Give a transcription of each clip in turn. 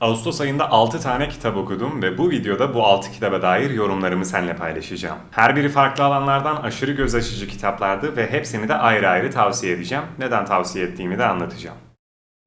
Ağustos ayında 6 tane kitap okudum ve bu videoda bu 6 kitaba dair yorumlarımı seninle paylaşacağım. Her biri farklı alanlardan aşırı göz açıcı kitaplardı ve hepsini de ayrı ayrı tavsiye edeceğim. Neden tavsiye ettiğimi de anlatacağım.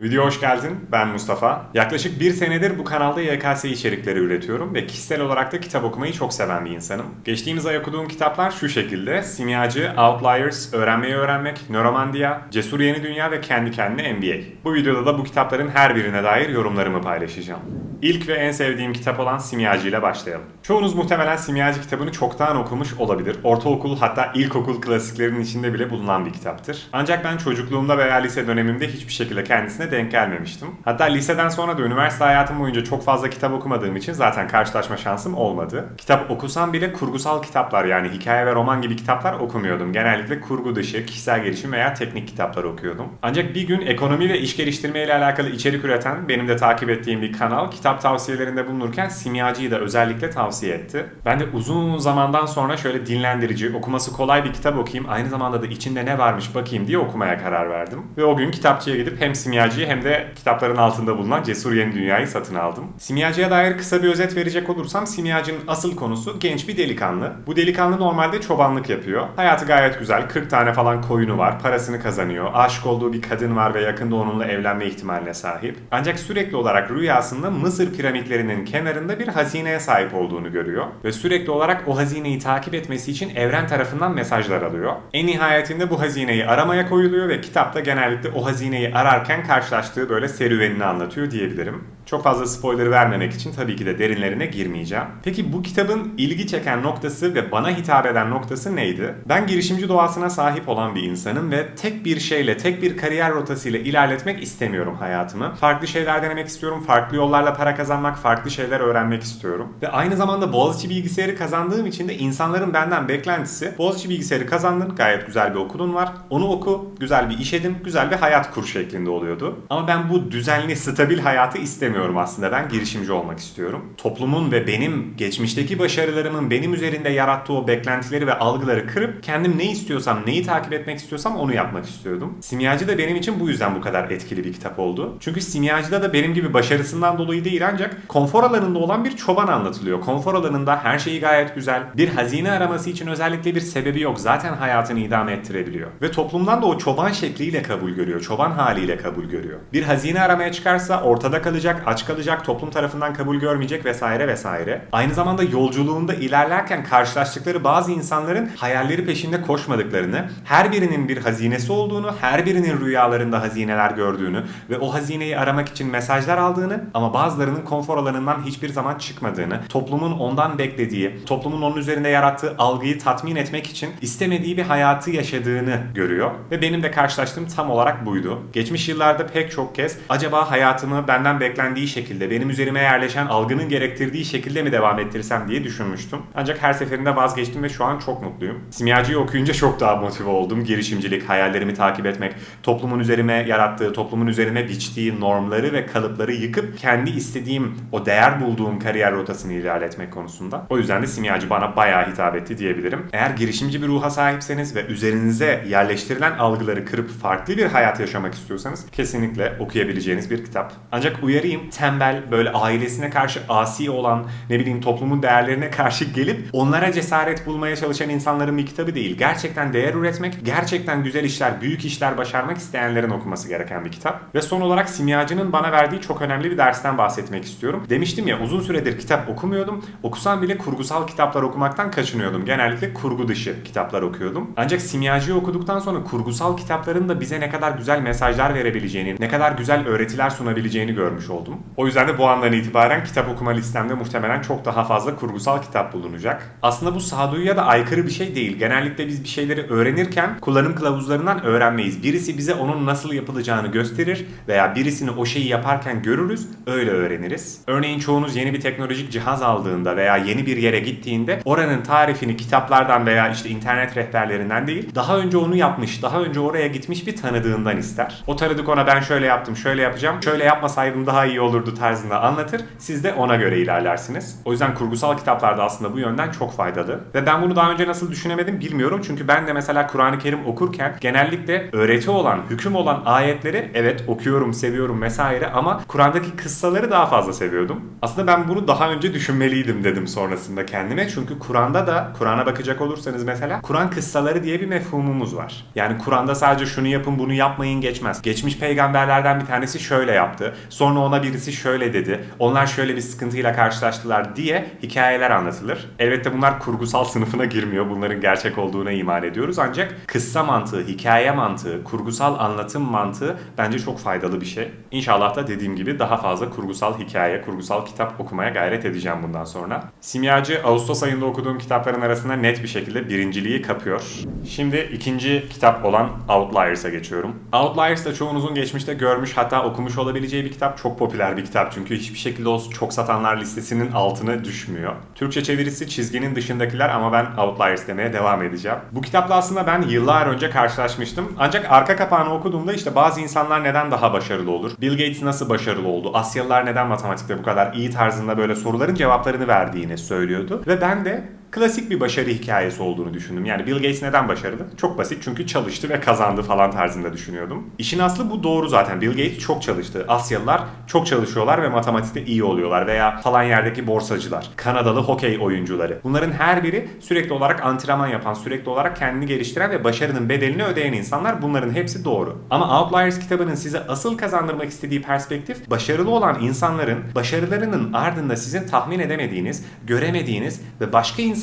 Video hoş geldin. Ben Mustafa. Yaklaşık bir senedir bu kanalda YKS içerikleri üretiyorum ve kişisel olarak da kitap okumayı çok seven bir insanım. Geçtiğimiz ay okuduğum kitaplar şu şekilde. Simyacı, Outliers, Öğrenmeyi Öğrenmek, Nöromandia, Cesur Yeni Dünya ve Kendi Kendine MBA. Bu videoda da bu kitapların her birine dair yorumlarımı paylaşacağım. İlk ve en sevdiğim kitap olan Simyacı ile başlayalım. Çoğunuz muhtemelen Simyacı kitabını çoktan okumuş olabilir. Ortaokul hatta ilkokul klasiklerinin içinde bile bulunan bir kitaptır. Ancak ben çocukluğumda veya lise dönemimde hiçbir şekilde kendisine denk gelmemiştim. Hatta liseden sonra da üniversite hayatım boyunca çok fazla kitap okumadığım için zaten karşılaşma şansım olmadı. Kitap okusam bile kurgusal kitaplar yani hikaye ve roman gibi kitaplar okumuyordum. Genellikle kurgu dışı, kişisel gelişim veya teknik kitaplar okuyordum. Ancak bir gün ekonomi ve iş geliştirme ile alakalı içerik üreten, benim de takip ettiğim bir kanal kitap tavsiyelerinde bulunurken Simyacı'yı da özellikle tavsiye etti. Ben de uzun zamandan sonra şöyle dinlendirici, okuması kolay bir kitap okuyayım, aynı zamanda da içinde ne varmış bakayım diye okumaya karar verdim. Ve o gün kitapçıya gidip hem Simyacı'yı hem de kitapların altında bulunan Cesur Yeni Dünya'yı satın aldım. Simyacı'ya dair kısa bir özet verecek olursam Simyacı'nın asıl konusu genç bir delikanlı. Bu delikanlı normalde çobanlık yapıyor. Hayatı gayet güzel. 40 tane falan koyunu var. Parasını kazanıyor. Aşık olduğu bir kadın var ve yakında onunla evlenme ihtimaline sahip. Ancak sürekli olarak rüyasında Mısır piramitlerinin kenarında bir hazineye sahip olduğunu görüyor. Ve sürekli olarak o hazineyi takip etmesi için evren tarafından mesajlar alıyor. En nihayetinde bu hazineyi aramaya koyuluyor ve kitapta genellikle o hazineyi ararken karşılaştığı böyle serüvenini anlatıyor diyebilirim. Çok fazla spoiler vermemek için tabii ki de derinlerine girmeyeceğim. Peki bu kitabın ilgi çeken noktası ve bana hitap eden noktası neydi? Ben girişimci doğasına sahip olan bir insanım ve tek bir şeyle, tek bir kariyer rotasıyla ilerletmek istemiyorum hayatımı. Farklı şeyler denemek istiyorum, farklı yollarla para kazanmak, farklı şeyler öğrenmek istiyorum. Ve aynı zamanda Boğaziçi bilgisayarı kazandığım için de insanların benden beklentisi Boğaziçi bilgisayarı kazandın, gayet güzel bir okulun var. Onu oku, güzel bir iş edin, güzel bir hayat kur şeklinde oluyordu. Ama ben bu düzenli, stabil hayatı istemiyorum aslında. Ben girişimci olmak istiyorum. Toplumun ve benim geçmişteki başarılarımın benim üzerinde yarattığı o beklentileri ve algıları kırıp kendim ne istiyorsam, neyi takip etmek istiyorsam onu yapmak istiyordum. Simyacı da benim için bu yüzden bu kadar etkili bir kitap oldu. Çünkü Simyacı'da da benim gibi başarısından dolayı değil ancak konfor alanında olan bir çoban anlatılıyor. Konfor alanında her şeyi gayet güzel. Bir hazine araması için özellikle bir sebebi yok. Zaten hayatını idame ettirebiliyor. Ve toplumdan da o çoban şekliyle kabul görüyor. Çoban haliyle kabul görüyor. Bir hazine aramaya çıkarsa ortada kalacak, aç kalacak, toplum tarafından kabul görmeyecek vesaire vesaire. Aynı zamanda yolculuğunda ilerlerken karşılaştıkları bazı insanların hayalleri peşinde koşmadıklarını, her birinin bir hazinesi olduğunu, her birinin rüyalarında hazineler gördüğünü ve o hazineyi aramak için mesajlar aldığını ama bazılarının konfor alanından hiçbir zaman çıkmadığını, toplumun ondan beklediği, toplumun onun üzerinde yarattığı algıyı tatmin etmek için istemediği bir hayatı yaşadığını görüyor. Ve benim de karşılaştığım tam olarak buydu. Geçmiş yıllarda pek çok kez acaba hayatımı benden beklendiği şekilde, benim üzerime yerleşen algının gerektirdiği şekilde mi devam ettirsem diye düşünmüştüm. Ancak her seferinde vazgeçtim ve şu an çok mutluyum. Simyacı'yı okuyunca çok daha motive oldum. Girişimcilik, hayallerimi takip etmek, toplumun üzerime yarattığı, toplumun üzerime biçtiği normları ve kalıpları yıkıp kendi istediğim, o değer bulduğum kariyer rotasını ilerletmek konusunda. O yüzden de Simyacı bana bayağı hitap etti diyebilirim. Eğer girişimci bir ruha sahipseniz ve üzerinize yerleştirilen algıları kırıp farklı bir hayat yaşamak istiyorsanız kesinlikle okuyabileceğiniz bir kitap. Ancak uyarayım tembel, böyle ailesine karşı asi olan, ne bileyim toplumun değerlerine karşı gelip onlara cesaret bulmaya çalışan insanların bir kitabı değil. Gerçekten değer üretmek, gerçekten güzel işler, büyük işler başarmak isteyenlerin okuması gereken bir kitap. Ve son olarak Simyacı'nın bana verdiği çok önemli bir dersten bahsetmek istiyorum. Demiştim ya uzun süredir kitap okumuyordum. Okusam bile kurgusal kitaplar okumaktan kaçınıyordum. Genellikle kurgu dışı kitaplar okuyordum. Ancak Simyacı'yı okuduktan sonra kurgusal kitapların da bize ne kadar güzel mesajlar verebileceğini, ne kadar güzel öğretiler sunabileceğini görmüş oldum. O yüzden de bu andan itibaren kitap okuma listemde muhtemelen çok daha fazla kurgusal kitap bulunacak. Aslında bu sağduyuya da aykırı bir şey değil. Genellikle biz bir şeyleri öğrenirken kullanım kılavuzlarından öğrenmeyiz. Birisi bize onun nasıl yapılacağını gösterir veya birisini o şeyi yaparken görürüz, öyle öğreniriz. Örneğin çoğunuz yeni bir teknolojik cihaz aldığında veya yeni bir yere gittiğinde oranın tarifini kitaplardan veya işte internet rehberlerinden değil, daha önce onu yapmış, daha önce oraya gitmiş bir tanıdığından ister. O tanıdık ona ben şöyle yaptım, şöyle yapacağım, şöyle yapmasaydım daha iyi olurdu tarzında anlatır. Siz de ona göre ilerlersiniz. O yüzden kurgusal kitaplarda aslında bu yönden çok faydalı. Ve ben bunu daha önce nasıl düşünemedim bilmiyorum. Çünkü ben de mesela Kur'an-ı Kerim okurken genellikle öğreti olan, hüküm olan ayetleri evet okuyorum, seviyorum vesaire ama Kur'an'daki kıssaları daha fazla seviyordum. Aslında ben bunu daha önce düşünmeliydim dedim sonrasında kendime. Çünkü Kur'an'da da, Kur'an'a bakacak olursanız mesela Kur'an kıssaları diye bir mefhumumuz var. Yani Kur'an'da sadece şunu yapın bunu yapmayın geçmez. Geçmiş peygamberlerden bir tanesi şöyle yaptı. Sonra ona birisi şöyle dedi. Onlar şöyle bir sıkıntıyla karşılaştılar diye hikayeler anlatılır. Elbette bunlar kurgusal sınıfına girmiyor. Bunların gerçek olduğuna iman ediyoruz. Ancak kıssa mantığı, hikaye mantığı, kurgusal anlatım mantığı bence çok faydalı bir şey. İnşallah da dediğim gibi daha fazla kurgusal hikaye, kurgusal kitap okumaya gayret edeceğim bundan sonra. Simyacı Ağustos ayında okuduğum kitapların arasında net bir şekilde birinciliği kapıyor. Şimdi ikinci kitap olan Outliers'a geçiyorum. Outliers da çoğunuzun geçmişte görmüş hatta okumuş olabileceği bir kitap. Çok popüler bir kitap çünkü hiçbir şekilde o çok satanlar listesinin altına düşmüyor. Türkçe çevirisi çizginin dışındakiler ama ben Outliers demeye devam edeceğim. Bu kitapla aslında ben yıllar önce karşılaşmıştım. Ancak arka kapağını okuduğumda işte bazı insanlar neden daha başarılı olur? Bill Gates nasıl başarılı oldu? Asyalılar neden matematikte bu kadar iyi tarzında böyle soruların cevaplarını verdiğini söylüyordu. Ve ben de klasik bir başarı hikayesi olduğunu düşündüm. Yani Bill Gates neden başarılı? Çok basit çünkü çalıştı ve kazandı falan tarzında düşünüyordum. İşin aslı bu doğru zaten. Bill Gates çok çalıştı. Asyalılar çok çalışıyorlar ve matematikte iyi oluyorlar. Veya falan yerdeki borsacılar, Kanadalı hokey oyuncuları. Bunların her biri sürekli olarak antrenman yapan, sürekli olarak kendini geliştiren ve başarının bedelini ödeyen insanlar. Bunların hepsi doğru. Ama Outliers kitabının size asıl kazandırmak istediği perspektif başarılı olan insanların başarılarının ardında sizin tahmin edemediğiniz, göremediğiniz ve başka insanların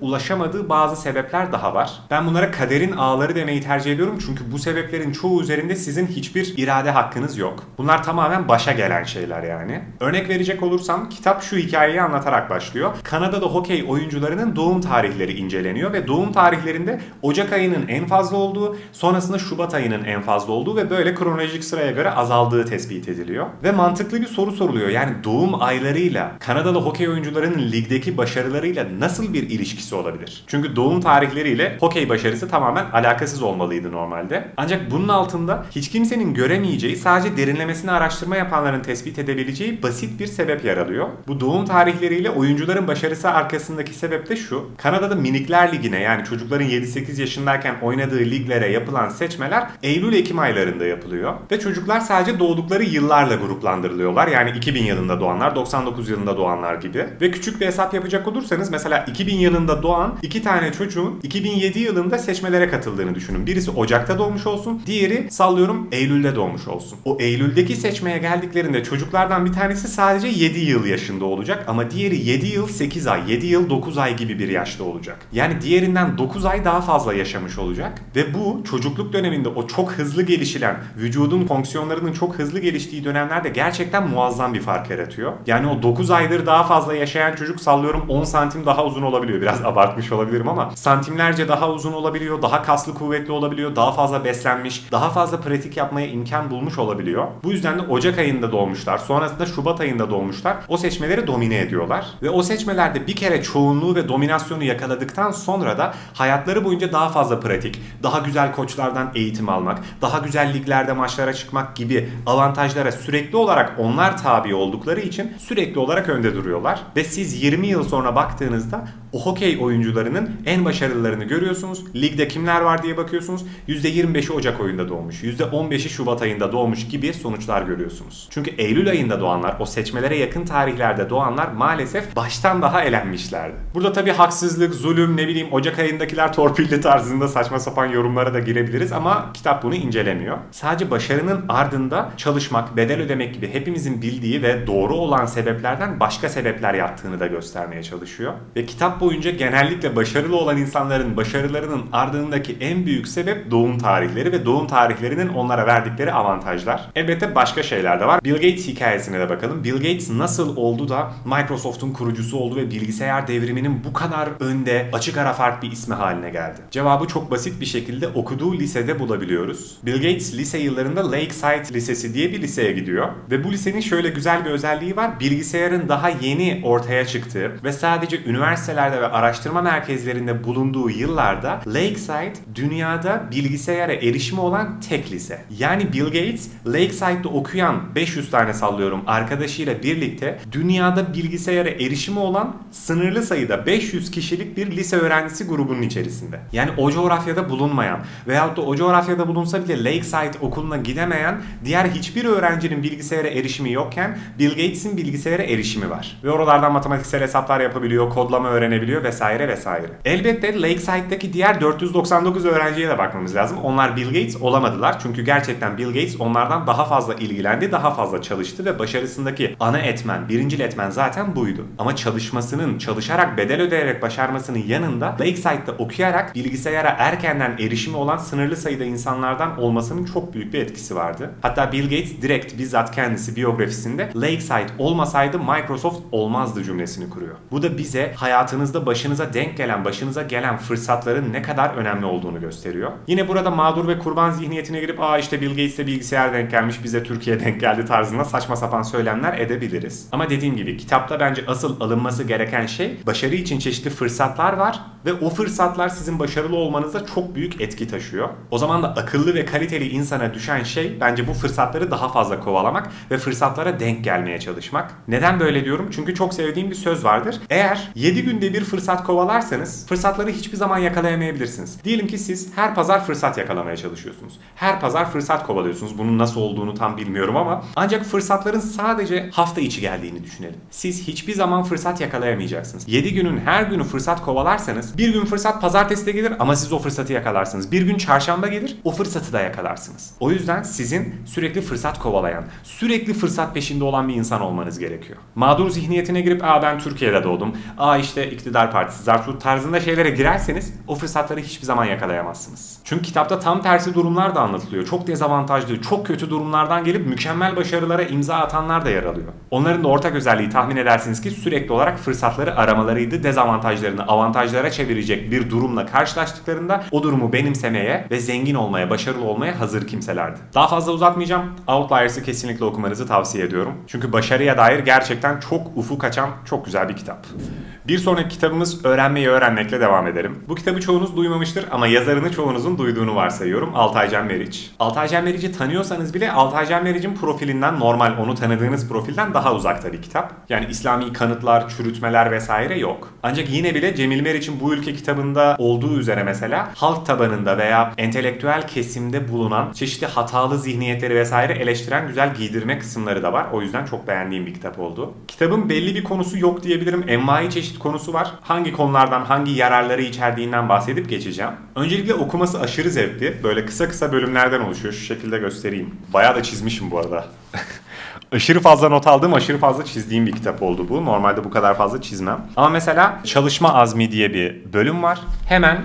ulaşamadığı bazı sebepler daha var. Ben bunlara kaderin ağları demeyi tercih ediyorum çünkü bu sebeplerin çoğu üzerinde sizin hiçbir irade hakkınız yok. Bunlar tamamen başa gelen şeyler yani. Örnek verecek olursam kitap şu hikayeyi anlatarak başlıyor. Kanada'da hokey oyuncularının doğum tarihleri inceleniyor ve doğum tarihlerinde Ocak ayının en fazla olduğu, sonrasında Şubat ayının en fazla olduğu ve böyle kronolojik sıraya göre azaldığı tespit ediliyor. Ve mantıklı bir soru soruluyor. Yani doğum aylarıyla Kanadalı hokey oyuncularının ligdeki başarılarıyla nasıl bir ilişkisi olabilir? Çünkü doğum tarihleriyle hokey başarısı tamamen alakasız olmalıydı normalde. Ancak bunun altında hiç kimsenin göremeyeceği, sadece derinlemesine araştırma yapanların tespit edebileceği basit bir sebep yer alıyor. Bu doğum tarihleriyle oyuncuların başarısı arkasındaki sebep de şu. Kanada'da Minikler Ligi'ne yani çocukların 7-8 yaşındayken oynadığı liglere yapılan seçmeler Eylül-Ekim aylarında yapılıyor. Ve çocuklar sadece doğdukları yıllarla gruplandırılıyorlar. Yani 2000 yılında doğanlar, 99 yılında doğanlar gibi. Ve küçük bir hesap yapacak olursanız mesela 2000 yılında doğan iki tane çocuğun 2007 yılında seçmelere katıldığını düşünün. Birisi Ocak'ta doğmuş olsun, diğeri sallıyorum Eylül'de doğmuş olsun. O Eylül'deki seçmeye geldiklerinde çocuklardan bir tanesi sadece 7 yıl yaşında olacak ama diğeri 7 yıl 8 ay, 7 yıl 9 ay gibi bir yaşta olacak. Yani diğerinden 9 ay daha fazla yaşamış olacak ve bu çocukluk döneminde o çok hızlı gelişilen, vücudun fonksiyonlarının çok hızlı geliştiği dönemlerde gerçekten muazzam bir fark yaratıyor. Yani o 9 aydır daha fazla yaşayan çocuk sallıyorum 10 santim daha uzun olabiliyor. Biraz abartmış olabilirim ama santimlerce daha uzun olabiliyor, daha kaslı kuvvetli olabiliyor, daha fazla beslenmiş, daha fazla pratik yapmaya imkan bulmuş olabiliyor. Bu yüzden de Ocak ayında doğmuşlar, sonrasında Şubat ayında doğmuşlar. O seçmeleri domine ediyorlar ve o seçmelerde bir kere çoğunluğu ve dominasyonu yakaladıktan sonra da hayatları boyunca daha fazla pratik, daha güzel koçlardan eğitim almak, daha güzel liglerde maçlara çıkmak gibi avantajlara sürekli olarak onlar tabi oldukları için sürekli olarak önde duruyorlar. Ve siz 20 yıl sonra baktığınızda o hokey oyuncularının en başarılılarını görüyorsunuz. Ligde kimler var diye bakıyorsunuz. %25'i Ocak ayında doğmuş, %15'i Şubat ayında doğmuş gibi sonuçlar görüyorsunuz. Çünkü Eylül ayında doğanlar, o seçmelere yakın tarihlerde doğanlar maalesef baştan daha elenmişlerdi. Burada tabii haksızlık, zulüm, ne bileyim Ocak ayındakiler torpilli tarzında saçma sapan yorumlara da girebiliriz ama kitap bunu incelemiyor. Sadece başarının ardında çalışmak, bedel ödemek gibi hepimizin bildiği ve doğru olan sebeplerden başka sebepler yattığını da göstermeye çalışıyor. Ve kitap boyunca genellikle başarılı olan insanların başarılarının ardındaki en büyük sebep doğum tarihleri ve doğum tarihlerinin onlara verdikleri avantajlar. Elbette başka şeyler de var. Bill Gates hikayesine de bakalım. Bill Gates nasıl oldu da Microsoft'un kurucusu oldu ve bilgisayar devriminin bu kadar önde, açık ara fark bir ismi haline geldi? Cevabı çok basit bir şekilde okuduğu lisede bulabiliyoruz. Bill Gates lise yıllarında Lakeside Lisesi diye bir liseye gidiyor ve bu lisenin şöyle güzel bir özelliği var. Bilgisayarın daha yeni ortaya çıktığı ve sadece üniversiteler laboratuvarlarda ve araştırma merkezlerinde bulunduğu yıllarda Lakeside dünyada bilgisayara erişimi olan tek lise. Yani Bill Gates Lakeside'da okuyan 500 tane sallıyorum arkadaşıyla birlikte dünyada bilgisayara erişimi olan sınırlı sayıda 500 kişilik bir lise öğrencisi grubunun içerisinde. Yani o coğrafyada bulunmayan veyahut da o coğrafyada bulunsa bile Lakeside okuluna gidemeyen diğer hiçbir öğrencinin bilgisayara erişimi yokken Bill Gates'in bilgisayara erişimi var. Ve oralardan matematiksel hesaplar yapabiliyor, kodlama öğrenebiliyor vesaire vesaire. Elbette Lakeside'daki diğer 499 öğrenciye de bakmamız lazım. Onlar Bill Gates olamadılar. Çünkü gerçekten Bill Gates onlardan daha fazla ilgilendi, daha fazla çalıştı ve başarısındaki ana etmen, birincil etmen zaten buydu. Ama çalışmasının, çalışarak bedel ödeyerek başarmasının yanında Lakeside'da okuyarak bilgisayara erkenden erişimi olan sınırlı sayıda insanlardan olmasının çok büyük bir etkisi vardı. Hatta Bill Gates direkt bizzat kendisi biyografisinde Lakeside olmasaydı Microsoft olmazdı cümlesini kuruyor. Bu da bize hayatınızda başınıza denk gelen, başınıza gelen fırsatların ne kadar önemli olduğunu gösteriyor. Yine burada mağdur ve kurban zihniyetine girip aa işte Bill Gates'e bilgisayar denk gelmiş bize Türkiye denk geldi tarzında saçma sapan söylemler edebiliriz. Ama dediğim gibi kitapta bence asıl alınması gereken şey başarı için çeşitli fırsatlar var ve o fırsatlar sizin başarılı olmanıza çok büyük etki taşıyor. O zaman da akıllı ve kaliteli insana düşen şey bence bu fırsatları daha fazla kovalamak ve fırsatlara denk gelmeye çalışmak. Neden böyle diyorum? Çünkü çok sevdiğim bir söz vardır. Eğer 7 günde bir fırsat kovalarsanız fırsatları hiçbir zaman yakalayamayabilirsiniz. Diyelim ki siz her pazar fırsat yakalamaya çalışıyorsunuz. Her pazar fırsat kovalıyorsunuz. Bunun nasıl olduğunu tam bilmiyorum ama ancak fırsatların sadece hafta içi geldiğini düşünelim. Siz hiçbir zaman fırsat yakalayamayacaksınız. 7 günün her günü fırsat kovalarsanız bir gün fırsat pazartesi de gelir ama siz o fırsatı yakalarsınız. Bir gün çarşamba gelir o fırsatı da yakalarsınız. O yüzden sizin sürekli fırsat kovalayan, sürekli fırsat peşinde olan bir insan olmanız gerekiyor. Mağdur zihniyetine girip aa ben Türkiye'de doğdum, aa işte iktidar partisi, zartut tarzında şeylere girerseniz o fırsatları hiçbir zaman yakalayamazsınız. Çünkü kitapta tam tersi durumlar da anlatılıyor. Çok dezavantajlı, çok kötü durumlardan gelip mükemmel başarılara imza atanlar da yer alıyor. Onların da ortak özelliği tahmin edersiniz ki sürekli olarak fırsatları aramalarıydı. Dezavantajlarını avantajlara çevirecek bir durumla karşılaştıklarında o durumu benimsemeye ve zengin olmaya, başarılı olmaya hazır kimselerdi. Daha fazla uzatmayacağım. Outliers'ı kesinlikle okumanızı tavsiye ediyorum. Çünkü başarıya dair gerçekten çok ufuk açan çok güzel bir kitap. Bir sonraki kitabımız Öğrenmeyi Öğrenmekle devam edelim. Bu kitabı çoğunuz duymamıştır ama yazarını çoğunuzun duyduğunu varsayıyorum. Altay Can Meriç. Altay Can Meriç'i tanıyorsanız bile Altay Can Meriç'in profilinden normal onu tanıdığınız profilden daha uzakta bir kitap. Yani İslami kanıtlar, çürütmeler vesaire yok. Ancak yine bile Cemil Meriç'in bu ülke kitabında olduğu üzere mesela halk tabanında veya entelektüel kesimde bulunan çeşitli hatalı zihniyetleri vesaire eleştiren güzel giydirme kısımları da var. O yüzden çok beğendiğim bir kitap oldu. Kitabın belli bir konusu yok diyebilirim. Envai çeşit konusu var. Hangi konulardan hangi yararları içerdiğinden bahsedip geçeceğim. Öncelikle okuması aşırı zevkli. Böyle kısa kısa bölümlerden oluşuyor. Şu şekilde göstereyim. Bayağı da çizmişim bu arada. aşırı fazla not aldığım, aşırı fazla çizdiğim bir kitap oldu bu. Normalde bu kadar fazla çizmem. Ama mesela çalışma azmi diye bir bölüm var. Hemen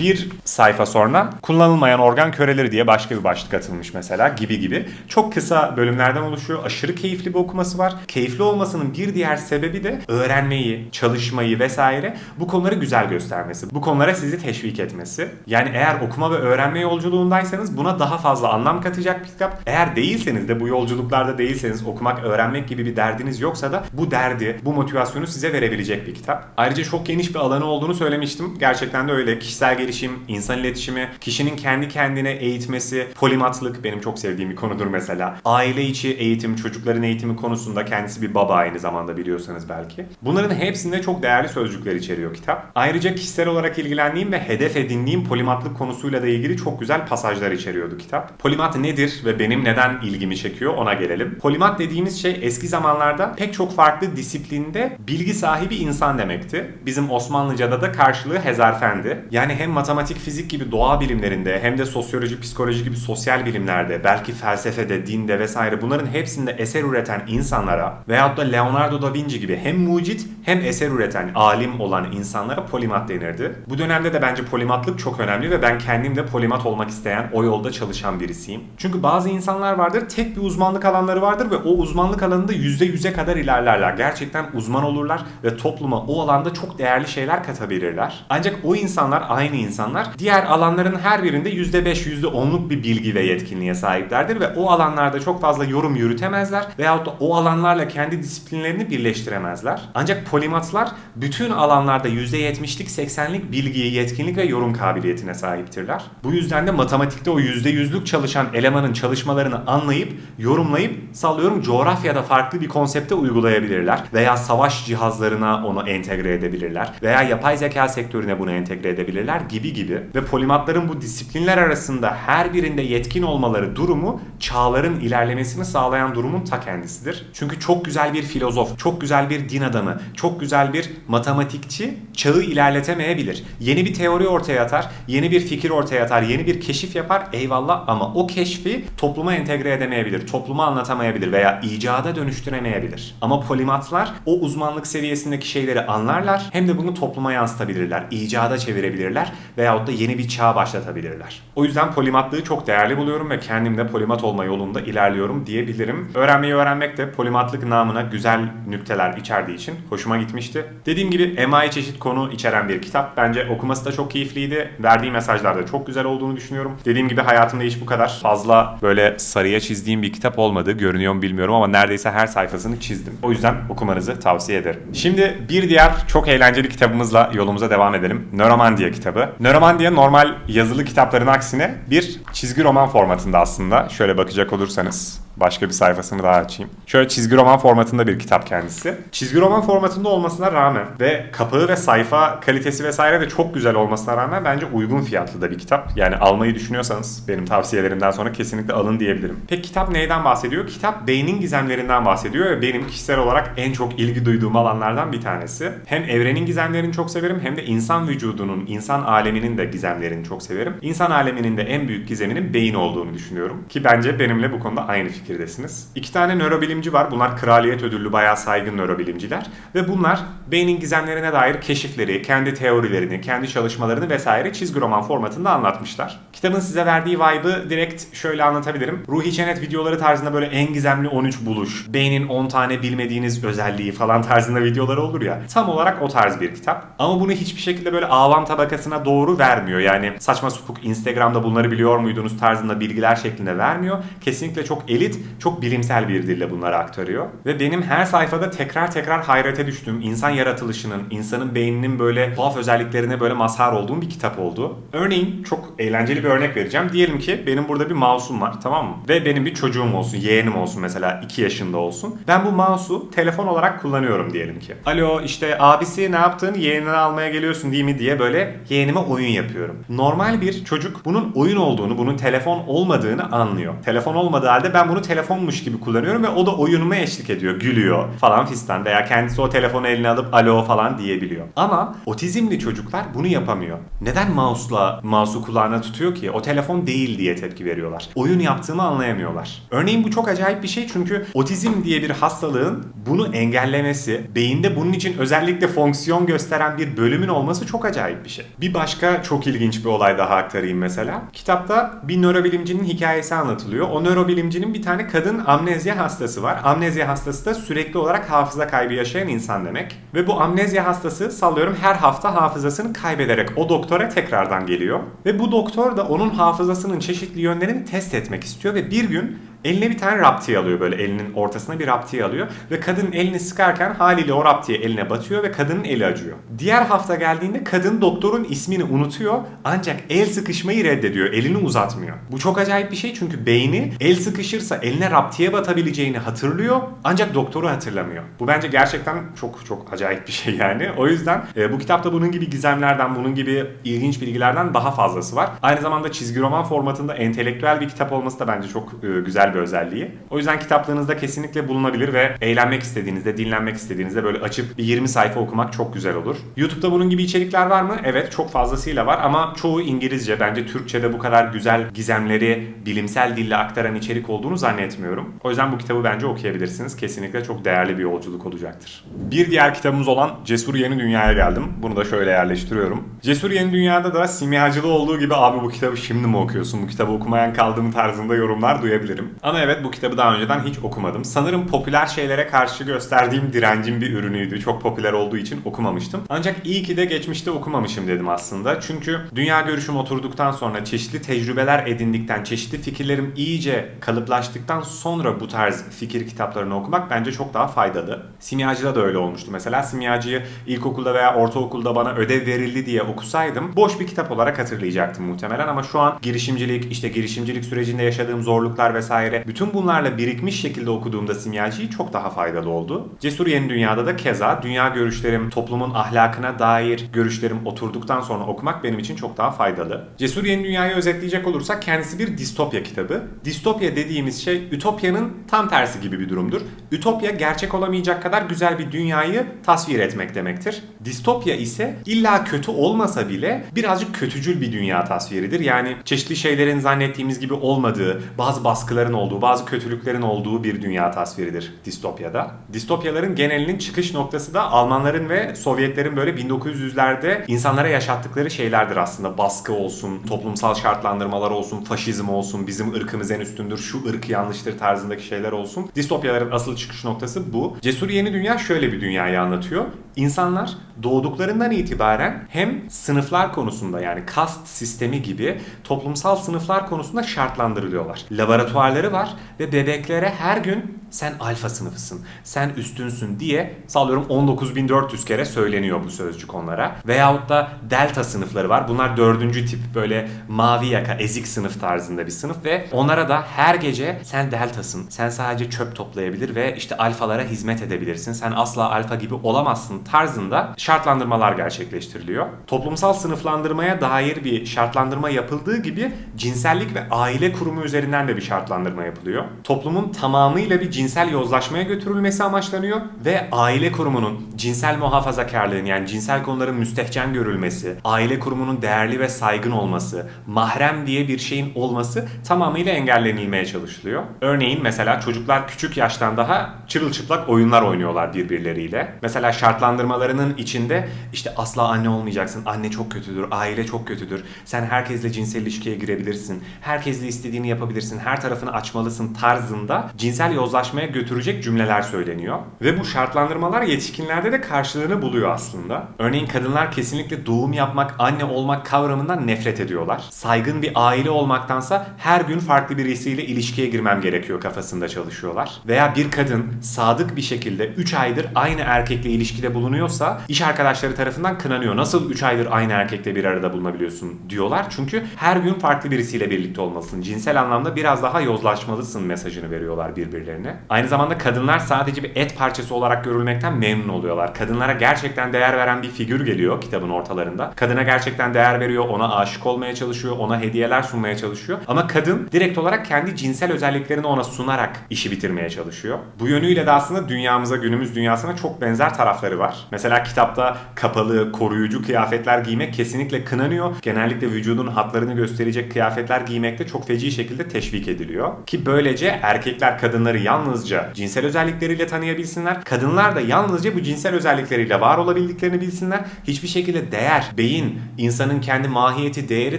bir sayfa sonra kullanılmayan organ köreleri diye başka bir başlık atılmış mesela gibi gibi. Çok kısa bölümlerden oluşuyor. Aşırı keyifli bir okuması var. Keyifli olmasının bir diğer sebebi de öğrenmeyi, çalışmayı vesaire bu konuları güzel göstermesi. Bu konulara sizi teşvik etmesi. Yani eğer okuma ve öğrenme yolculuğundaysanız buna daha fazla anlam katacak bir kitap. Eğer değilseniz de bu yolculuklarda değilseniz okumak, öğrenmek gibi bir derdiniz yoksa da bu derdi, bu motivasyonu size verebilecek bir kitap. Ayrıca çok geniş bir alanı olduğunu söylemiştim. Gerçekten de öyle. Kişisel gelişim, insan iletişimi, kişinin kendi kendine eğitmesi, polimatlık benim çok sevdiğim bir konudur mesela. Aile içi eğitim, çocukların eğitimi konusunda kendisi bir baba aynı zamanda biliyorsanız belki. Bunların hepsinde çok değerli sözcükler içeriyor kitap. Ayrıca kişisel olarak ilgilendiğim ve hedef edindiğim polimatlık konusuyla da ilgili çok güzel pasajlar içeriyordu kitap. Polimat nedir ve benim neden ilgimi çekiyor ona gelelim. Polimat dediğimiz şey eski zamanlarda pek çok farklı disiplinde bilgi sahibi insan demekti. Bizim Osmanlıca'da da karşılığı hezarfendi. Yani hem matematik, fizik gibi doğa bilimlerinde hem de sosyoloji, psikoloji gibi sosyal bilimlerde, belki felsefede, dinde vesaire bunların hepsinde eser üreten insanlara veyahut da Leonardo da Vinci gibi hem mucit hem eser üreten, alim olan insanlara polimat denirdi. Bu dönemde de bence polimatlık çok önemli ve ben kendim de polimat olmak isteyen, o yolda çalışan birisiyim. Çünkü bazı insanlar vardır, tek bir uzmanlık alanları vardır ve o uzmanlık alanında %100'e kadar ilerlerler. Gerçekten uzman olurlar ve topluma o alanda çok değerli şeyler katabilirler. Ancak o insanlar aynı insanlar diğer alanların her birinde %5, %10'luk bir bilgi ve yetkinliğe sahiplerdir ve o alanlarda çok fazla yorum yürütemezler veyahut da o alanlarla kendi disiplinlerini birleştiremezler. Ancak polimatlar bütün alanlarda %70'lik 80'lik bilgiye, yetkinlik ve yorum kabiliyetine sahiptirler. Bu yüzden de matematikte o %100'lük çalışan elemanın çalışmalarını anlayıp, yorumlayıp sallıyorum coğrafyada farklı bir konsepte uygulayabilirler veya savaş cihazlarına onu entegre edebilirler veya yapay zeka sektörüne bunu entegre edebilirler gibi gibi ve polimatların bu disiplinler arasında her birinde yetkin olmaları durumu çağların ilerlemesini sağlayan durumun ta kendisidir. Çünkü çok güzel bir filozof, çok güzel bir din adamı, çok güzel bir matematikçi çağı ilerletemeyebilir. Yeni bir teori ortaya atar, yeni bir fikir ortaya atar, yeni bir keşif yapar eyvallah ama o keşfi topluma entegre edemeyebilir, topluma anlatamayabilir veya icada dönüştüremeyebilir. Ama polimatlar o uzmanlık seviyesindeki şeyleri anlarlar hem de bunu topluma yansıtabilirler, icada çevirebilirler veyahut da yeni bir çağ başlatabilirler. O yüzden polimatlığı çok değerli buluyorum ve kendim de polimat olma yolunda ilerliyorum diyebilirim. Öğrenmeyi öğrenmek de polimatlık namına güzel nükteler içerdiği için hoşuma gitmişti. Dediğim gibi emayi çeşit konu içeren bir kitap. Bence okuması da çok keyifliydi. Verdiği mesajlar da çok güzel olduğunu düşünüyorum. Dediğim gibi hayatımda hiç bu kadar fazla böyle sarıya çizdiğim bir kitap olmadı. Görünüyor mu bilmiyorum ama neredeyse her sayfasını çizdim. O yüzden okumanızı tavsiye ederim. Şimdi bir diğer çok eğlenceli kitabımızla yolumuza devam edelim. Nöromandia kitabı. Nöromandia normal yazılı kitapların aksine bir çizgi roman formatında aslında. Şöyle bakacak olursanız başka bir sayfasını daha açayım. Şöyle çizgi roman formatında bir kitap kendisi. Çizgi roman formatında olmasına rağmen ve kapağı ve sayfa kalitesi vesaire de çok güzel olmasına rağmen bence uygun fiyatlı da bir kitap. Yani almayı düşünüyorsanız benim tavsiyelerimden sonra kesinlikle alın diyebilirim. Peki kitap neyden bahsediyor? Kitap beynin gizemlerinden bahsediyor ve benim kişisel olarak en çok ilgi duyduğum alanlardan bir tanesi. Hem evrenin gizemlerini çok severim hem de insan vücudunun, insan aleminin de gizemlerini çok severim. İnsan aleminin de en büyük gizeminin beyin olduğunu düşünüyorum. Ki bence benimle bu konuda aynı fikirdesiniz. İki tane nörobilimci var. Bunlar kraliyet ödüllü bayağı saygın nörobilimciler. Ve bunlar beynin gizemlerine dair keşifleri, kendi teorilerini, kendi çalışmalarını vesaire çizgi roman formatında anlatmışlar. Kitabın size verdiği vibe'ı direkt şöyle anlatabilirim. Ruhi Çenet videoları tarzında böyle en gizemli 13 buluş, beynin 10 tane bilmediğiniz özelliği falan tarzında videoları olur ya. Tam olarak o tarz bir kitap. Ama bunu hiçbir şekilde böyle avam tabakasına doğru vermiyor. Yani saçma supuk Instagram'da bunları biliyor muydunuz tarzında bilgiler şeklinde vermiyor. Kesinlikle çok elit, çok bilimsel bir dille bunları aktarıyor. Ve benim her sayfada tekrar tekrar hayrete düştüğüm insan yaratılışının, insanın beyninin böyle tuhaf özelliklerine böyle mazhar olduğum bir kitap oldu. Örneğin çok eğlenceli bir örnek vereceğim. Diyelim ki benim burada bir mouse'um var tamam mı? Ve benim bir çocuğum olsun, yeğenim olsun mesela 2 yaşında olsun. Ben bu mouse'u telefon olarak kullanıyorum diyelim ki. Alo işte abisi ne yaptın? Yeğenini almaya geliyorsun değil mi diye böyle yeğenime oyun yapıyorum. Normal bir çocuk bunun oyun olduğunu, bunun telefon olmadığını anlıyor. Telefon olmadığı halde ben bunu telefonmuş gibi kullanıyorum ve o da oyunuma eşlik ediyor, gülüyor falan fistan veya kendisi o telefonu eline alıp alo falan diyebiliyor. Ama otizmli çocuklar bunu yapamıyor. Neden mouse'la mouse'u kulağına tutuyor ki? O telefon değil diye tepki veriyorlar. Oyun yaptığımı anlayamıyorlar. Örneğin bu çok acayip bir şey çünkü otizm diye bir hastalığın bunu engellemesi, beyinde bunun için özellikle fonksiyon gösteren bir bölümün olması çok acayip bir şey. Bir başka çok ilginç bir olay daha aktarayım mesela. Kitapta bir nörobilimcinin hikayesi anlatılıyor. O nörobilimcinin bir tane kadın amnezya hastası var. Amnezya hastası da sürekli olarak hafıza kaybı yaşayan insan demek. Ve bu amnezya hastası sallıyorum her hafta hafızasını kaybederek o doktora tekrardan geliyor. Ve bu doktor da onun hafızasının çeşitli yönlerini test etmek istiyor ve bir gün Eline bir tane raptiye alıyor böyle elinin ortasına bir raptiye alıyor ve kadın elini sıkarken haliyle o raptiye eline batıyor ve kadının eli acıyor. Diğer hafta geldiğinde kadın doktorun ismini unutuyor ancak el sıkışmayı reddediyor. Elini uzatmıyor. Bu çok acayip bir şey çünkü beyni el sıkışırsa eline raptiye batabileceğini hatırlıyor ancak doktoru hatırlamıyor. Bu bence gerçekten çok çok acayip bir şey yani. O yüzden e, bu kitapta bunun gibi gizemlerden, bunun gibi ilginç bilgilerden daha fazlası var. Aynı zamanda çizgi roman formatında entelektüel bir kitap olması da bence çok e, güzel bir özelliği. O yüzden kitaplığınızda kesinlikle bulunabilir ve eğlenmek istediğinizde, dinlenmek istediğinizde böyle açıp bir 20 sayfa okumak çok güzel olur. YouTube'da bunun gibi içerikler var mı? Evet çok fazlasıyla var ama çoğu İngilizce. Bence Türkçe'de bu kadar güzel gizemleri bilimsel dille aktaran içerik olduğunu zannetmiyorum. O yüzden bu kitabı bence okuyabilirsiniz. Kesinlikle çok değerli bir yolculuk olacaktır. Bir diğer kitabımız olan Cesur Yeni Dünya'ya geldim. Bunu da şöyle yerleştiriyorum. Cesur Yeni Dünya'da da simyacılığı olduğu gibi abi bu kitabı şimdi mi okuyorsun? Bu kitabı okumayan kaldığım tarzında yorumlar duyabilirim. Ama evet bu kitabı daha önceden hiç okumadım. Sanırım popüler şeylere karşı gösterdiğim direncin bir ürünüydü. Çok popüler olduğu için okumamıştım. Ancak iyi ki de geçmişte okumamışım dedim aslında. Çünkü dünya görüşüm oturduktan sonra çeşitli tecrübeler edindikten, çeşitli fikirlerim iyice kalıplaştıktan sonra bu tarz fikir kitaplarını okumak bence çok daha faydalı. Simyacıda da öyle olmuştu. Mesela Simyacı'yı ilkokulda veya ortaokulda bana ödev verildi diye okusaydım boş bir kitap olarak hatırlayacaktım muhtemelen ama şu an girişimcilik, işte girişimcilik sürecinde yaşadığım zorluklar vesaire bütün bunlarla birikmiş şekilde okuduğumda Simyacı'yı çok daha faydalı oldu. Cesur Yeni Dünya'da da keza dünya görüşlerim, toplumun ahlakına dair görüşlerim oturduktan sonra okumak benim için çok daha faydalı. Cesur Yeni Dünya'yı özetleyecek olursak kendisi bir distopya kitabı. Distopya dediğimiz şey ütopyanın tam tersi gibi bir durumdur. Ütopya gerçek olamayacak kadar güzel bir dünyayı tasvir etmek demektir. Distopya ise illa kötü olmasa bile birazcık kötücül bir dünya tasviridir. Yani çeşitli şeylerin zannettiğimiz gibi olmadığı, bazı baskıların olduğu, bazı kötülüklerin olduğu bir dünya tasviridir distopyada. Distopyaların genelinin çıkış noktası da Almanların ve Sovyetlerin böyle 1900'lerde insanlara yaşattıkları şeylerdir aslında. Baskı olsun, toplumsal şartlandırmalar olsun, faşizm olsun, bizim ırkımız en üstündür, şu ırk yanlıştır tarzındaki şeyler olsun. Distopyaların asıl çıkış noktası bu. Cesur Yeni Dünya şöyle bir dünyayı anlatıyor. İnsanlar doğduklarından itibaren hem sınıflar konusunda yani kast sistemi gibi toplumsal sınıflar konusunda şartlandırılıyorlar. Laboratuvarları var ve bebeklere her gün sen alfa sınıfısın, sen üstünsün diye sallıyorum 19.400 kere söyleniyor bu sözcük onlara. Veyahut da delta sınıfları var. Bunlar dördüncü tip böyle mavi yaka ezik sınıf tarzında bir sınıf ve onlara da her gece sen deltasın, sen sadece çöp toplayabilir ve işte alfalara hizmet edebilirsin, sen asla alfa gibi olamazsın tarzında şartlandırmalar gerçekleştiriliyor. Toplumsal sınıflandırmaya dair bir şartlandırma yapıldığı gibi cinsellik ve aile kurumu üzerinden de bir şartlandırma yapılıyor. Toplumun tamamıyla bir cinsel yozlaşmaya götürülmesi amaçlanıyor ve aile kurumunun cinsel muhafazakarlığın yani cinsel konuların müstehcen görülmesi, aile kurumunun değerli ve saygın olması, mahrem diye bir şeyin olması tamamıyla engellenilmeye çalışılıyor. Örneğin mesela çocuklar küçük yaştan daha çırılçıplak oyunlar oynuyorlar birbirleriyle. Mesela şartlandırmalarının içinde işte asla anne olmayacaksın, anne çok kötüdür, aile çok kötüdür, sen herkesle cinsel ilişkiye girebilirsin, herkesle istediğini yapabilirsin, her tarafını açmalısın tarzında cinsel yozlaşmaya götürecek cümleler söyleniyor. Ve bu şartlandırmalar yetişkinlerde de karşılığını buluyor aslında. Örneğin kadınlar kesinlikle doğum yapmak, anne olmak kavramından nefret ediyorlar. Saygın bir aile olmaktansa her gün farklı birisiyle ilişkiye girmem gerekiyor kafasında çalışıyorlar. Veya bir kadın sadık bir şekilde 3 aydır aynı erkekle ilişkide bulunuyorsa iş arkadaşları tarafından kınanıyor. Nasıl 3 aydır aynı erkekle bir arada bulunabiliyorsun diyorlar. Çünkü her gün farklı birisiyle birlikte olmalısın. Cinsel anlamda biraz daha yozlaşmalısın mesajını veriyorlar birbirlerine. Aynı zamanda kadınlar sadece bir et parçası olarak görülmekten memnun oluyorlar. Kadınlara gerçekten değer veren bir figür geliyor kitabın ortalarında. Kadına gerçekten değer veriyor, ona aşık olmaya çalışıyor, ona hediyeler sunmaya çalışıyor. Ama kadın direkt olarak kendi cinsel özelliklerini ona sunarak işi bitirmeye çalışıyor. Bu yönüyle de aslında dünyamıza, günümüz dünyasına çok benzer tarafları var. Mesela kitapta kapalı, koruyucu kıyafetler giymek kesinlikle kınanıyor. Genellikle vücudun hatlarını gösterecek kıyafetler giymekte çok feci şekilde teşvik ediliyor. Ki böylece erkekler kadınları yalnızca cinsel özellikleriyle tanıyabilsinler. Kadınlar da yalnızca bu cinsel özellikleriyle var olabildiklerini bilsinler. Hiçbir şekilde değer, beyin, insanın kendi mahiyeti, değeri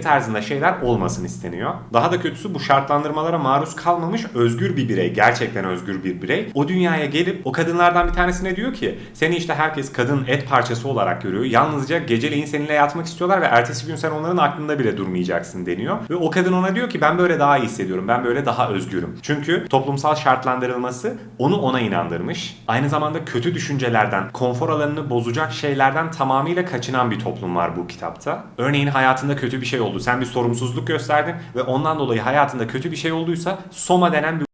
tarzında şeyler olmasın isteniyor. Daha da kötüsü bu şartlandırmalara maruz kalmamış özgür bir birey, gerçekten özgür bir birey. O dünyaya gelip o kadınlardan bir tanesine diyor ki seni işte herkes kadın et parçası olarak görüyor. Yalnızca geceleyin seninle yatmak istiyorlar ve ertesi gün sen onların aklında bile durmayacaksın deniyor. Ve o kadın ona diyor ki ben böyle daha iyi hissediyorum. Ben böyle daha özgürüm. Çünkü toplumsal şartlandırılması onu ona inandırmış. Aynı zamanda kötü düşüncelerden, konfor alanını bozacak şeylerden tamamıyla kaçınan bir toplum var bu kitapta. Örneğin hayatında kötü bir şey oldu. Sen bir sorumsuzluk gösterdin ve ondan dolayı hayatında kötü bir şey olduysa soma denen bir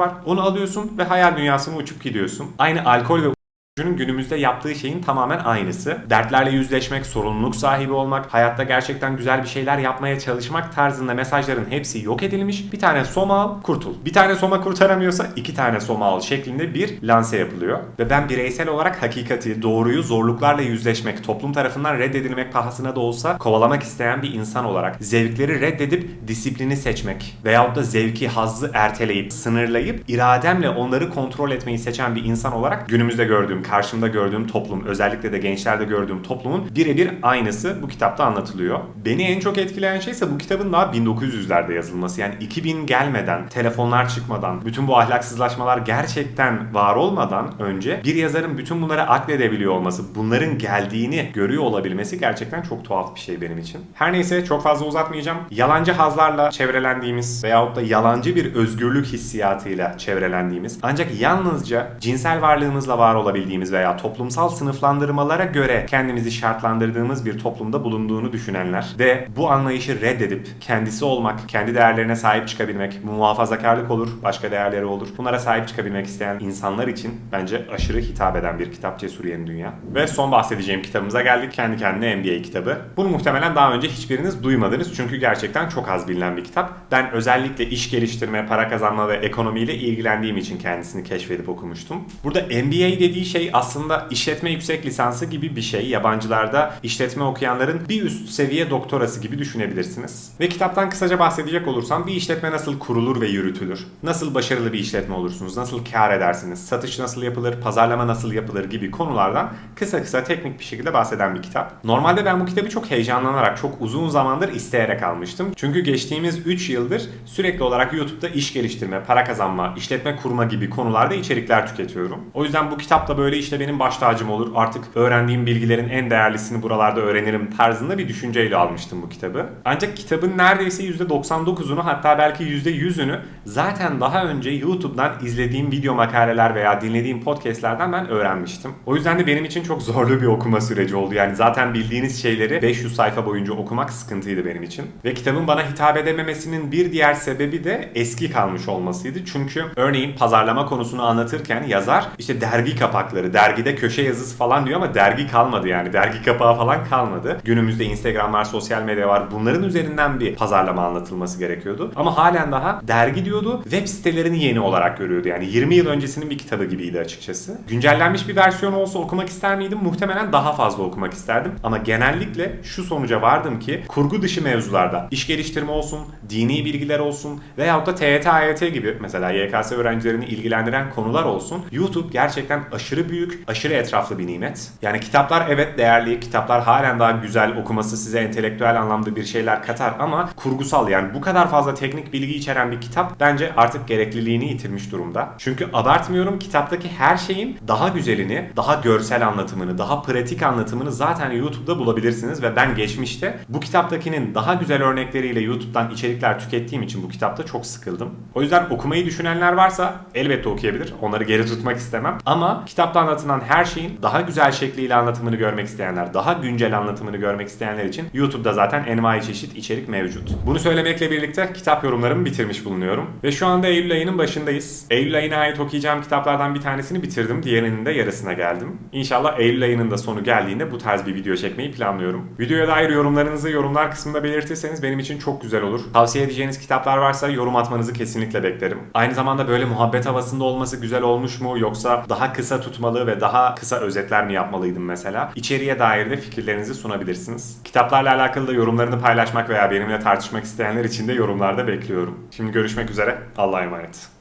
var. Onu alıyorsun ve hayal dünyasına uçup gidiyorsun. Aynı alkol ve Oyuncunun günümüzde yaptığı şeyin tamamen aynısı. Dertlerle yüzleşmek, sorumluluk sahibi olmak, hayatta gerçekten güzel bir şeyler yapmaya çalışmak tarzında mesajların hepsi yok edilmiş. Bir tane soma al, kurtul. Bir tane soma kurtaramıyorsa iki tane soma al şeklinde bir lanse yapılıyor. Ve ben bireysel olarak hakikati, doğruyu zorluklarla yüzleşmek, toplum tarafından reddedilmek pahasına da olsa kovalamak isteyen bir insan olarak zevkleri reddedip disiplini seçmek veyahut da zevki, hazzı erteleyip, sınırlayıp irademle onları kontrol etmeyi seçen bir insan olarak günümüzde gördüğüm karşımda gördüğüm toplum, özellikle de gençlerde gördüğüm toplumun birebir aynısı bu kitapta anlatılıyor. Beni en çok etkileyen şey ise bu kitabın daha 1900'lerde yazılması. Yani 2000 gelmeden, telefonlar çıkmadan, bütün bu ahlaksızlaşmalar gerçekten var olmadan önce bir yazarın bütün bunları akledebiliyor olması, bunların geldiğini görüyor olabilmesi gerçekten çok tuhaf bir şey benim için. Her neyse çok fazla uzatmayacağım. Yalancı hazlarla çevrelendiğimiz veyahut da yalancı bir özgürlük hissiyatıyla çevrelendiğimiz ancak yalnızca cinsel varlığımızla var olabildiğimiz veya toplumsal sınıflandırmalara göre kendimizi şartlandırdığımız bir toplumda bulunduğunu düşünenler ve bu anlayışı reddedip kendisi olmak, kendi değerlerine sahip çıkabilmek, muhafazakarlık olur, başka değerleri olur. Bunlara sahip çıkabilmek isteyen insanlar için bence aşırı hitap eden bir kitap Cesur Yeni Dünya. Ve son bahsedeceğim kitabımıza geldik. Kendi kendine MBA kitabı. Bunu muhtemelen daha önce hiçbiriniz duymadınız çünkü gerçekten çok az bilinen bir kitap. Ben özellikle iş geliştirme, para kazanma ve ekonomiyle ilgilendiğim için kendisini keşfedip okumuştum. Burada MBA dediği şey aslında işletme yüksek lisansı gibi bir şey. Yabancılarda işletme okuyanların bir üst seviye doktorası gibi düşünebilirsiniz. Ve kitaptan kısaca bahsedecek olursam bir işletme nasıl kurulur ve yürütülür? Nasıl başarılı bir işletme olursunuz? Nasıl kar edersiniz? Satış nasıl yapılır? Pazarlama nasıl yapılır? gibi konulardan kısa kısa teknik bir şekilde bahseden bir kitap. Normalde ben bu kitabı çok heyecanlanarak, çok uzun zamandır isteyerek almıştım. Çünkü geçtiğimiz 3 yıldır sürekli olarak YouTube'da iş geliştirme, para kazanma, işletme kurma gibi konularda içerikler tüketiyorum. O yüzden bu kitap da böyle işte benim baş tacım olur. Artık öğrendiğim bilgilerin en değerlisini buralarda öğrenirim tarzında bir düşünceyle almıştım bu kitabı. Ancak kitabın neredeyse %99'unu hatta belki %100'ünü zaten daha önce YouTube'dan izlediğim video makaleler veya dinlediğim podcastlerden ben öğrenmiştim. O yüzden de benim için çok zorlu bir okuma süreci oldu. Yani zaten bildiğiniz şeyleri 500 sayfa boyunca okumak sıkıntıydı benim için. Ve kitabın bana hitap edememesinin bir diğer sebebi de eski kalmış olmasıydı. Çünkü örneğin pazarlama konusunu anlatırken yazar işte dergi kapakları, dergide köşe yazısı falan diyor ama dergi kalmadı yani. Dergi kapağı falan kalmadı. Günümüzde Instagram var, sosyal medya var. Bunların üzerinden bir pazarlama anlatılması gerekiyordu. Ama halen daha dergi diyordu. Web sitelerini yeni olarak görüyordu. Yani 20 yıl öncesinin bir kitabı gibiydi açıkçası. Güncellenmiş bir versiyon olsa okumak ister miydim? Muhtemelen daha fazla okumak isterdim. Ama genellikle şu sonuca vardım ki kurgu dışı mevzularda iş geliştirme olsun, dini bilgiler olsun veyahut da TYT, AYT gibi mesela YKS öğrencilerini ilgilendiren konular olsun. YouTube gerçekten aşırı büyük, aşırı etraflı bir nimet. Yani kitaplar evet değerli, kitaplar halen daha güzel okuması size entelektüel anlamda bir şeyler katar ama kurgusal yani bu kadar fazla teknik bilgi içeren bir kitap bence artık gerekliliğini yitirmiş durumda. Çünkü abartmıyorum kitaptaki her şeyin daha güzelini, daha görsel anlatımını, daha pratik anlatımını zaten YouTube'da bulabilirsiniz ve ben geçmişte bu kitaptakinin daha güzel örnekleriyle YouTube'dan içerikler tükettiğim için bu kitapta çok sıkıldım. O yüzden okumayı düşünenler varsa elbette okuyabilir. Onları geri tutmak istemem. Ama kitapta anlatılan her şeyin daha güzel şekliyle anlatımını görmek isteyenler, daha güncel anlatımını görmek isteyenler için YouTube'da zaten envai çeşit içerik mevcut. Bunu söylemekle birlikte kitap yorumlarımı bitirmiş bulunuyorum. Ve şu anda Eylül ayının başındayız. Eylül ayına ait okuyacağım kitaplardan bir tanesini bitirdim. Diğerinin de yarısına geldim. İnşallah Eylül ayının da sonu geldiğinde bu tarz bir video çekmeyi planlıyorum. Videoya dair yorumlarınızı yorumlar kısmında belirtirseniz benim için çok güzel olur. Tavsiye edeceğiniz kitaplar varsa yorum atmanızı kesinlikle beklerim. Aynı zamanda böyle muhabbet havasında olması güzel olmuş mu yoksa daha kısa tutmalı ve daha kısa özetler mi yapmalıydım mesela? İçeriye dair de fikirlerinizi sunabilirsiniz. Kitaplarla alakalı da yorumlarını paylaşmak veya benimle tartışmak isteyenler için de yorumlarda bekliyorum. Şimdi görüşmek üzere. Allah'a emanet.